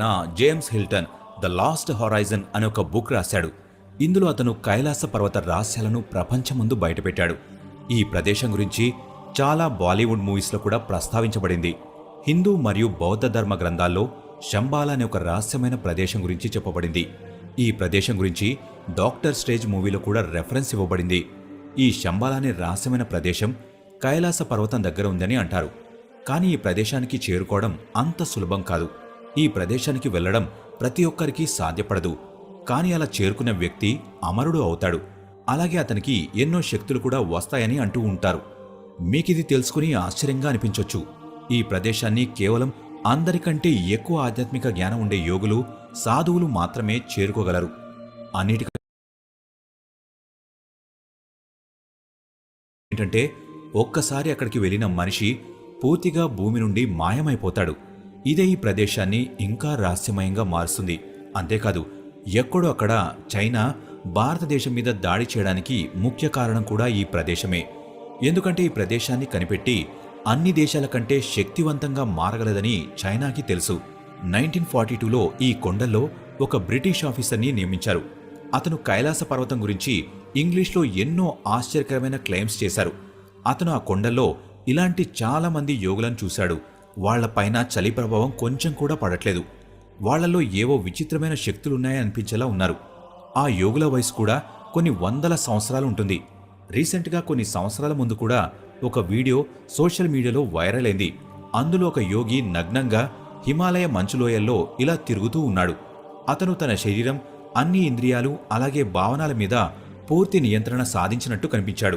నా James Hilton the Lost Horizon అనే ఒక బుక్ రాశాడు. ఇందులో అతను కైలాస పర్వత రహస్యాలను ప్రపంచం ముందు బయటపెట్టాడు. ఈ ప్రదేశం గురించి చాలా బాలీవుడ్ మూవీస్లో కూడా ప్రస్తావించబడింది. హిందూ మరియు బౌద్ధ ధర్మ గ్రంథాల్లో శంబాల అనే ఒక రహస్యమైన ప్రదేశం గురించి చెప్పబడింది. ఈ ప్రదేశం గురించి డాక్టర్ స్టేజ్ మూవీలో కూడా రెఫరెన్స్ ఇవ్వబడింది. ఈ శంబాల అనే రహస్యమైన ప్రదేశం కైలాస పర్వతం దగ్గర ఉందని అంటారు. కానీ ఈ ప్రదేశానికి చేరుకోవడం అంత సులభం కాదు. ఈ ప్రదేశానికి వెళ్ళడం ప్రతి ఒక్కరికి సాధ్యపడదు. కానీ అలా చేరుకున్న వ్యక్తి అమరుడు అవుతాడు. అలాగే అతనికి ఎన్నో శక్తులు కూడా వస్తాయని అంటూ ఉంటారు. మీకిది తెలుసుకుని ఆశ్చర్యంగా అనిపించొచ్చు. ఈ ప్రదేశాన్ని కేవలం అందరికంటే ఎక్కువ ఆధ్యాత్మిక జ్ఞానం ఉండే యోగులు సాధువులు మాత్రమే చేరుకోగలరు. అన్నిటికంటే ఏంటంటే ఒక్కసారి అక్కడికి వెళ్ళిన మనిషి పూర్తిగా భూమి నుండి మాయమైపోతాడు. ఇదే ఈ ప్రదేశాన్ని ఇంకా రహస్యమయంగా మారుస్తుంది. అంతేకాదు ఎక్కడో అక్కడ చైనా భారతదేశం మీద దాడి చేయడానికి ముఖ్య కారణం కూడా ఈ ప్రదేశమే. ఎందుకంటే ఈ ప్రదేశాన్ని కనిపెట్టి అన్ని దేశాల కంటే శక్తివంతంగా మారగలదని చైనాకి తెలుసు. నైన్టీన్ ఫార్టీ టూలో ఈ కొండల్లో ఒక బ్రిటిష్ ఆఫీసర్ని నియమించారు. అతను కైలాస పర్వతం గురించి ఇంగ్లీష్లో ఎన్నో ఆశ్చర్యకరమైన క్లెయిమ్స్ చేశారు. అతను ఆ కొండల్లో ఇలాంటి చాలామంది యోగులను చూశాడు. వాళ్ళపైన చలి ప్రభావం కొంచెం కూడా పడట్లేదు. వాళ్ళలో ఏవో విచిత్రమైన శక్తులున్నాయని అనిపించేలా ఉన్నారు. ఆ యోగుల వయసు కూడా కొన్ని వందల సంవత్సరాలు ఉంటుంది. రీసెంట్గా కొన్ని సంవత్సరాల ముందు కూడా ఒక వీడియో సోషల్ మీడియాలో వైరల్ అయింది. అందులో ఒక యోగి నగ్నంగా హిమాలయ మంచులోయల్లో ఇలా తిరుగుతూ ఉన్నాడు. అతను తన శరీరం అన్ని ఇంద్రియాలు అలాగే భావనాల మీద పూర్తి నియంత్రణ సాధించినట్టు కనిపించాడు.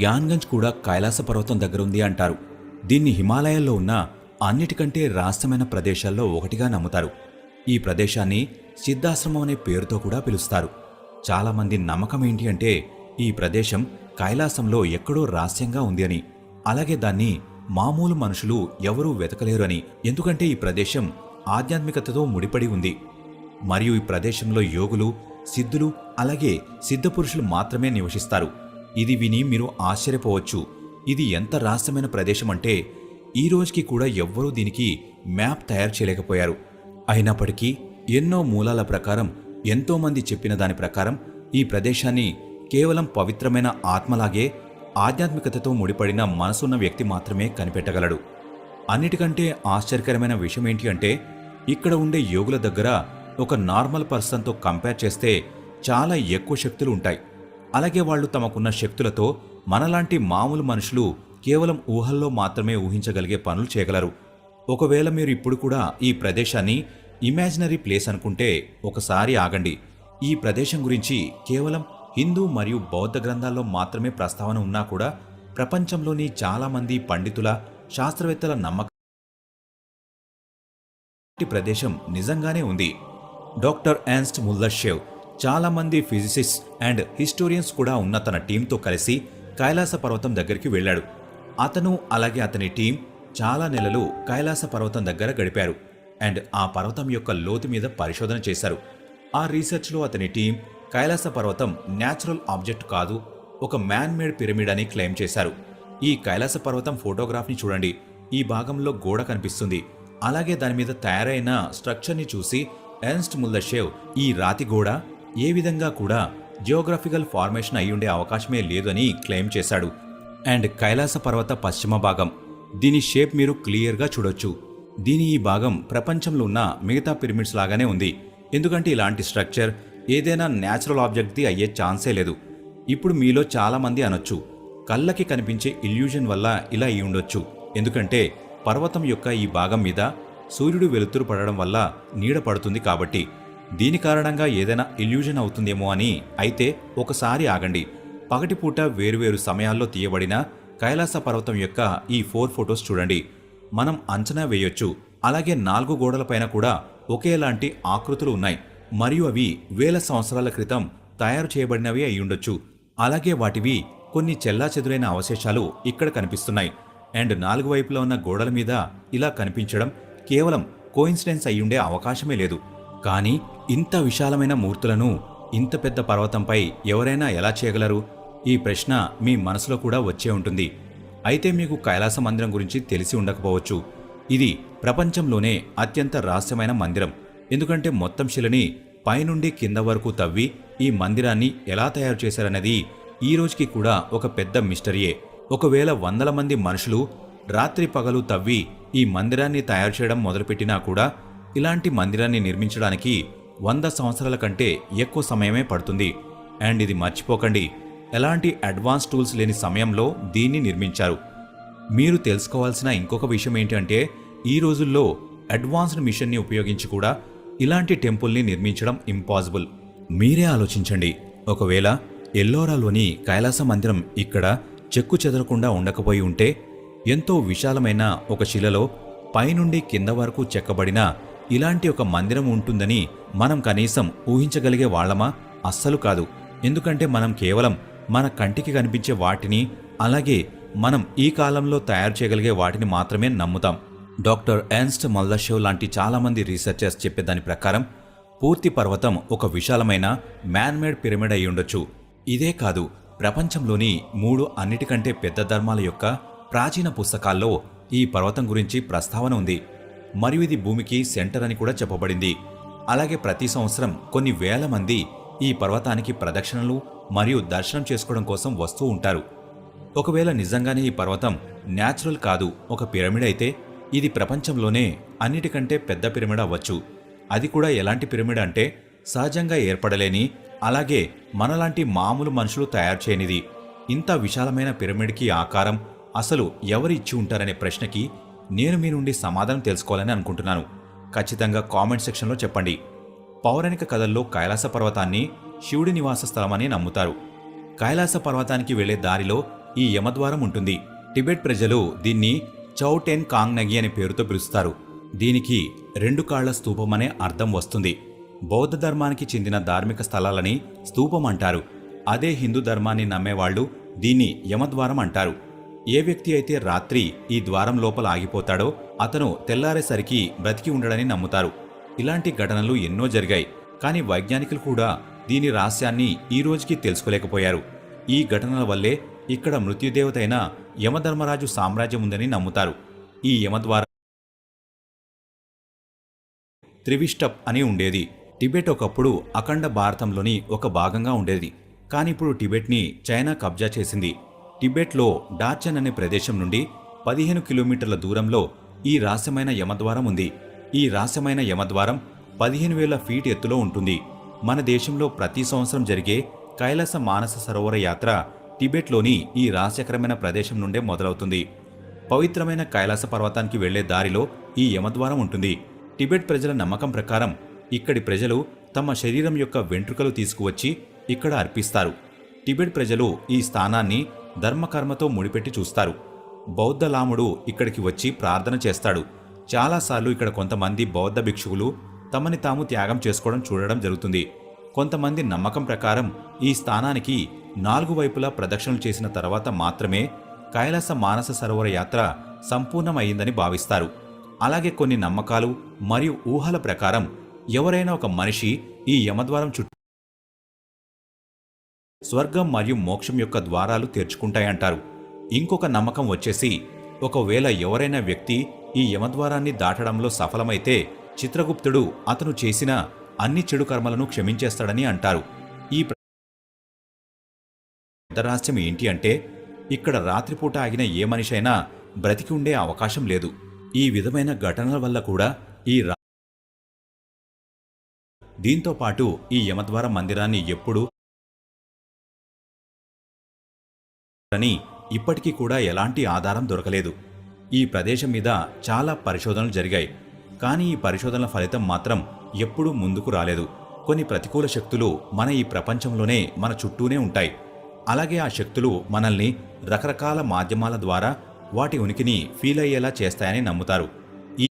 గ్యాన్గంజ్ కూడా కైలాస పర్వతం దగ్గరుంది అంటారు. దీన్ని హిమాలయాల్లో ఉన్న అన్నిటికంటే రహస్యమైన ప్రదేశాల్లో ఒకటిగా నమ్ముతారు. ఈ ప్రదేశాన్ని సిద్ధాశ్రమం అనే పేరుతో కూడా పిలుస్తారు. చాలామంది నమ్మకం ఏంటి అంటే ఈ ప్రదేశం కైలాసంలో ఎక్కడో రహస్యంగా ఉంది అని. అలాగే దాన్ని మామూలు మనుషులు ఎవరూ వెతకలేరు అని. ఎందుకంటే ఈ ప్రదేశం ఆధ్యాత్మికతతో ముడిపడి ఉంది. మరియు ఈ ప్రదేశంలో యోగులు సిద్ధులు అలాగే సిద్ధపురుషులు మాత్రమే నివసిస్తారు. ఇది విని మీరు ఆశ్చర్యపోవచ్చు. ఇది ఎంత రహస్యమైన ప్రదేశం అంటే ఈ రోజుకి కూడా ఎవ్వరూ దీనికి మ్యాప్ తయారు చేయలేకపోయారు. అయినప్పటికీ ఎన్నో మూలాల ప్రకారం ఎంతోమంది చెప్పిన దాని ప్రకారం ఈ ప్రదేశాన్ని కేవలం పవిత్రమైన ఆత్మలాగే ఆధ్యాత్మికతతో ముడిపడిన మనసున్న వ్యక్తి మాత్రమే కనిపెట్టగలడు. అన్నిటికంటే ఆశ్చర్యకరమైన విషయం ఏంటి అంటే ఇక్కడ ఉండే యోగుల దగ్గర ఒక నార్మల్ పర్సన్తో కంపేర్ చేస్తే చాలా ఎక్కువ శక్తులు ఉంటాయి. అలాగే వాళ్ళు తమకున్న శక్తులతో మనలాంటి మామూలు మనుషులు కేవలం ఊహల్లో మాత్రమే ఊహించగలిగే పనులు చేయగలరు. ఒకవేళ మీరు ఇప్పుడు కూడా ఈ ప్రదేశాన్ని ఇమాజినరీ ప్లేస్ అనుకుంటే ఒకసారి ఆగండి. ఈ ప్రదేశం గురించి కేవలం హిందూ మరియు బౌద్ధ గ్రంథాల్లో మాత్రమే ప్రస్తావన ఉన్నా కూడా ప్రపంచంలోని చాలామంది పండితుల శాస్త్రవేత్తల నమ్మకం ప్రదేశం నిజంగానే ఉంది. డాక్టర్ యాన్స్ట్ ముల్లర్షేవ్ చాలామంది ఫిజిసిస్ట్ అండ్ హిస్టోరియన్స్ కూడా ఉన్న తన టీంతో కలిసి కైలాస పర్వతం దగ్గరికి వెళ్ళాడు. అతను అలాగే అతని టీం చాలా నెలలు కైలాస పర్వతం దగ్గర గడిపారు. అండ్ ఆ పర్వతం యొక్క లోతు మీద పరిశోధన చేశారు. ఆ రీసెర్చ్లో అతని టీం కైలాస పర్వతం న్యాచురల్ ఆబ్జెక్ట్ కాదు ఒక మ్యాన్ మేడ్ పిరమిడ్ అని క్లెయిమ్ చేశారు. ఈ కైలాస పర్వతం ఫోటోగ్రాఫ్ని చూడండి. ఈ భాగంలో గోడ కనిపిస్తుంది. అలాగే దాని మీద తయారైన స్ట్రక్చర్ని చూసి ఎర్న్స్ట్ ముల్లషేవ్ ఈ రాతి గోడ ఏ విధంగా కూడా జియోగ్రఫికల్ ఫార్మేషన్ అయ్యుండే అవకాశమే లేదని క్లెయిమ్ చేశాడు. అండ్ కైలాస పర్వత పశ్చిమ భాగం. దీని షేప్ మీరు క్లియర్గా చూడొచ్చు. దీని ఈ భాగం ప్రపంచంలో ఉన్న మిగతా పిరమిడ్స్ లాగానే ఉంది. ఎందుకంటే ఇలాంటి స్ట్రక్చర్ ఏదైనా న్యాచురల్ ఆబ్జెక్ట్ది అయ్యే ఛాన్సే లేదు. ఇప్పుడు మీలో చాలామంది అనొచ్చు. కళ్ళకి కనిపించే ఇల్యూజన్ వల్ల ఇలా అయి ఉండొచ్చు. ఎందుకంటే పర్వతం యొక్క ఈ భాగం మీద సూర్యుడు వెలుతురు పడడం వల్ల నీడ పడుతుంది కాబట్టి. దీని కారణంగా ఏదైనా ఇల్యూజన్ అవుతుందేమో అని అయితే ఒకసారి ఆగండి. పగటిపూట వేరువేరు సమయాల్లో తీయబడిన కైలాస పర్వతం యొక్క ఈ ఫోర్ ఫొటోస్ చూడండి. మనం అంచనా వేయొచ్చు. అలాగే నాలుగు గోడలపైన కూడా ఒకేలాంటి ఆకృతులు ఉన్నాయి. మరియు అవి వేల సంవత్సరాల క్రితం తయారు చేయబడినవి అయ్యుండొచ్చు అలాగే వాటివి కొన్ని చెల్లాచెదురైన అవశేషాలు ఇక్కడ కనిపిస్తున్నాయి. అండ్ నాలుగు వైపులా ఉన్న గోడల మీద ఇలా కనిపించడం కేవలం కోయిన్సిడెన్స్ అయ్యుండే అవకాశమే లేదు. కానీ ఇంత విశాలమైన మూర్తులను ఇంత పెద్ద పర్వతంపై ఎవరైనా ఎలా చేయగలరు? ఈ ప్రశ్న మీ మనసులో కూడా వచ్చే ఉంటుంది. అయితే మీకు కైలాస మందిరం గురించి తెలిసి ఉండకపోవచ్చు. ఇది ప్రపంచంలోనే అత్యంత రహస్యమైన మందిరం. ఎందుకంటే మొత్తం శిలని పైనుండి కింద వరకు తవ్వి ఈ మందిరాన్ని ఎలా తయారు చేశారన్నది ఈ రోజుకి కూడా ఒక పెద్ద మిస్టరీయే. ఒకవేళ వందల మంది మనుషులు రాత్రి పగలు తవ్వి ఈ మందిరాన్ని తయారు చేయడం మొదలుపెట్టినా కూడా ఇలాంటి మందిరాన్ని నిర్మించడానికి వంద సంవత్సరాల కంటే ఎక్కువ సమయమే పడుతుంది. అండ్ ఇది మర్చిపోకండి ఎలాంటి అడ్వాన్స్ టూల్స్ లేని సమయంలో దీన్ని నిర్మించారు. మీరు తెలుసుకోవాల్సిన ఇంకొక విషయం ఏంటంటే ఈ రోజుల్లో అడ్వాన్స్డ్ మిషన్ని ఉపయోగించి కూడా ఇలాంటి టెంపుల్ని నిర్మించడం ఇంపాసిబుల్. మీరే ఆలోచించండి ఒకవేళ ఎల్లోరాలోని కైలాస మందిరం ఇక్కడ చెక్కు చెదరకుండా ఉండకపోయి ఉంటే ఎంతో విశాలమైన ఒక శిలలో పైనుండి కింద వరకు చెక్కబడిన ఇలాంటి ఒక మందిరం ఉంటుందని మనం కనీసం ఊహించగలిగే వాళ్ళమా? అస్సలు కాదు. ఎందుకంటే మనం కేవలం మన కంటికి కనిపించే వాటిని అలాగే మనం ఈ కాలంలో తయారు చేయగలిగే వాటిని మాత్రమే నమ్ముతాం. డాక్టర్ ఎన్స్ట్ మల్దషేవ్ లాంటి చాలామంది రీసెర్చర్స్ చెప్పే దాని ప్రకారం పూర్తి పర్వతం ఒక విశాలమైన మ్యాన్మేడ్ పిరమిడ్ అయి ఉండొచ్చు. ఇదే కాదు ప్రపంచంలోని మూడు అన్నిటికంటే పెద్ద ధర్మాల యొక్క ప్రాచీన పుస్తకాల్లో ఈ పర్వతం గురించి ప్రస్తావన ఉంది. మరియు ఇది భూమికి సెంటర్ అని కూడా చెప్పబడింది. అలాగే ప్రతి సంవత్సరం కొన్ని వేల మంది ఈ పర్వతానికి ప్రదక్షిణలు మరియు దర్శనం చేసుకోవడం కోసం వస్తూ ఉంటారు. ఒకవేళ నిజంగానే ఈ పర్వతం న్యాచురల్ కాదు ఒక పిరమిడ్ అయితే ఇది ప్రపంచంలోనే అన్నిటికంటే పెద్ద పిరమిడ్ అవ్వచ్చు. అది కూడా ఎలాంటి పిరమిడ్ అంటే సహజంగా ఏర్పడలేని అలాగే మనలాంటి మామూలు మనుషులు తయారు చేయనిది. ఇంత విశాలమైన పిరమిడ్కి ఆకారం అసలు ఎవరు ఇచ్చి ఉంటారనే ప్రశ్నకి నేను మీ నుండి సమాధానం తెలుసుకోవాలని అనుకుంటున్నాను. ఖచ్చితంగా కామెంట్ సెక్షన్లో చెప్పండి. పౌరాణిక కథల్లో కైలాస పర్వతాన్ని శివుడి నివాస స్థలమని నమ్ముతారు. కైలాస పర్వతానికి వెళ్ళే దారిలో ఈ యమద్వారం ఉంటుంది. టిబెట్ ప్రజలు దీన్ని చౌటెన్ కాంగ్నగి అనే పేరుతో పిలుస్తారు. దీనికి రెండు కాళ్ళ స్తూపమనే అనే అర్థం వస్తుంది. బౌద్ధ ధర్మానికి చెందిన ధార్మిక స్థలాలని స్తూపం అంటారు. అదే హిందూ ధర్మాన్ని నమ్మేవాళ్ళు దీన్ని యమద్వారం అంటారు. ఏ వ్యక్తి అయితే రాత్రి ఈ ద్వారం లోపల ఆగిపోతాడో అతను తెల్లారేసరికి బ్రతికి ఉండడని నమ్ముతారు. ఇలాంటి ఘటనలు ఎన్నో జరిగాయి. కానీ వైజ్ఞానికులు కూడా దీని రహస్యాన్ని ఈ రోజుకి తెలుసుకోలేకపోయారు. ఈ ఘటనల వల్లే ఇక్కడ మృత్యుదేవత అయిన యమధర్మరాజు సామ్రాజ్యం ఉందని నమ్ముతారు. ఈ యమద్వారం త్రివిష్టప్ అని ఉండేది. టిబెట్ ఒకప్పుడు అఖండ భారతంలోని ఒక భాగంగా ఉండేది. కానీ ఇప్పుడు టిబెట్ని చైనా కబ్జా చేసింది. టిబెట్లో డార్చన్ అనే ప్రదేశం నుండి పదిహేను కిలోమీటర్ల దూరంలో ఈ రహస్యమైన యమద్వారం ఉంది. ఈ రహస్యమైన యమద్వారం పదిహేను వేల ఫీట్ ఎత్తులో ఉంటుంది. మన దేశంలో ప్రతి సంవత్సరం జరిగే కైలాస మానస సరోవర యాత్ర టిబెట్లోని ఈ రహస్యకరమైన ప్రదేశం నుండే మొదలవుతుంది. పవిత్రమైన కైలాస పర్వతానికి వెళ్ళే దారిలో ఈ యమద్వారం ఉంటుంది. టిబెట్ ప్రజల నమ్మకం ప్రకారం ఇక్కడి ప్రజలు తమ శరీరం యొక్క వెంట్రుకలు తీసుకువచ్చి ఇక్కడ అర్పిస్తారు. టిబెట్ ప్రజలు ఈ స్థానాన్ని ధర్మకర్మతో ముడిపెట్టి చూస్తారు. బౌద్ధలాముడు ఇక్కడికి వచ్చి ప్రార్థన చేస్తాడు. చాలాసార్లు ఇక్కడ కొంతమంది బౌద్ధ భిక్షువులు తమని తాము త్యాగం చేసుకోవడం చూడడం జరుగుతుంది. కొంతమంది నమ్మకం ప్రకారం ఈ స్థానానికి నాలుగు వైపులా ప్రదక్షిణలు చేసిన తర్వాత మాత్రమే కైలాస మానస సరోవర యాత్ర సంపూర్ణమయ్యిందని భావిస్తారు. అలాగే కొన్ని నమ్మకాలు మరియు ఊహల ప్రకారం ఎవరైనా ఒక మనిషి ఈ యమద్వారం చుట్టూ స్వర్గం మరియు మోక్షం యొక్క ద్వారాలు తెరుచుకుంటాయంటారు. ఇంకొక నమ్మకం వచ్చేసి ఒకవేళ ఎవరైనా వ్యక్తి ఈ యమద్వారాన్ని దాటడంలో సఫలమైతే చిత్రగుప్తుడు అతను చేసిన అన్ని చెడు కర్మలను క్షమించేస్తాడని అంటారు. ఈ ప్ర- రహస్యం ఏంటి అంటే ఇక్కడ రాత్రిపూట ఆగిన ఏ మనిషైనా బ్రతికి ఉండే అవకాశం లేదు. ఈ విధమైన ఘటనల వల్ల కూడా ఈ దీంతో పాటు ఈ యమద్వార మందిరాన్ని ఎప్పుడూ అని ఇప్పటికీ కూడా ఎలాంటి ఆధారం దొరకలేదు. ఈ ప్రదేశం మీద చాలా పరిశోధనలు జరిగాయి. కానీ ఈ పరిశోధనల ఫలితం మాత్రం ఎప్పుడూ ముందుకు రాలేదు. కొన్ని ప్రతికూల శక్తులు మన ఈ ప్రపంచంలోనే మన చుట్టూనే ఉంటాయి. అలాగే ఆ శక్తులు మనల్ని రకరకాల మాధ్యమాల ద్వారా వాటి ఉనికిని ఫీల్ అయ్యేలా చేస్తాయని నమ్ముతారు. ఈ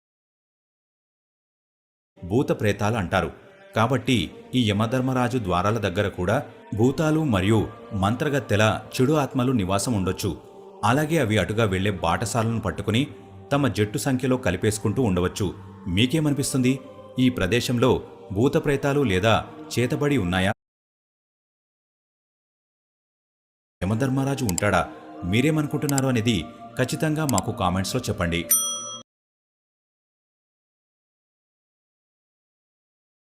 భూత ప్రేతాలు అంటారు. కాబట్టి ఈ యమధర్మరాజు ద్వారాల దగ్గర కూడా భూతాలు మరియు మంత్రగత్తెల చెడు ఆత్మలు నివాసం ఉండొచ్చు. అలాగే అవి అటుగా వెళ్ళే బాటసాలను పట్టుకుని తమ జట్టు సంఖ్యలో కలిపేసుకుంటూ ఉండవచ్చు. మీకేమనిపిస్తుంది? ఈ ప్రదేశంలో భూత ప్రేతాలు లేదా చేతబడి ఉన్నాయా? యమధర్మరాజు ఉంటాడా? మీరేమనుకుంటున్నారు అనేది ఖచ్చితంగా మాకు కామెంట్స్లో చెప్పండి.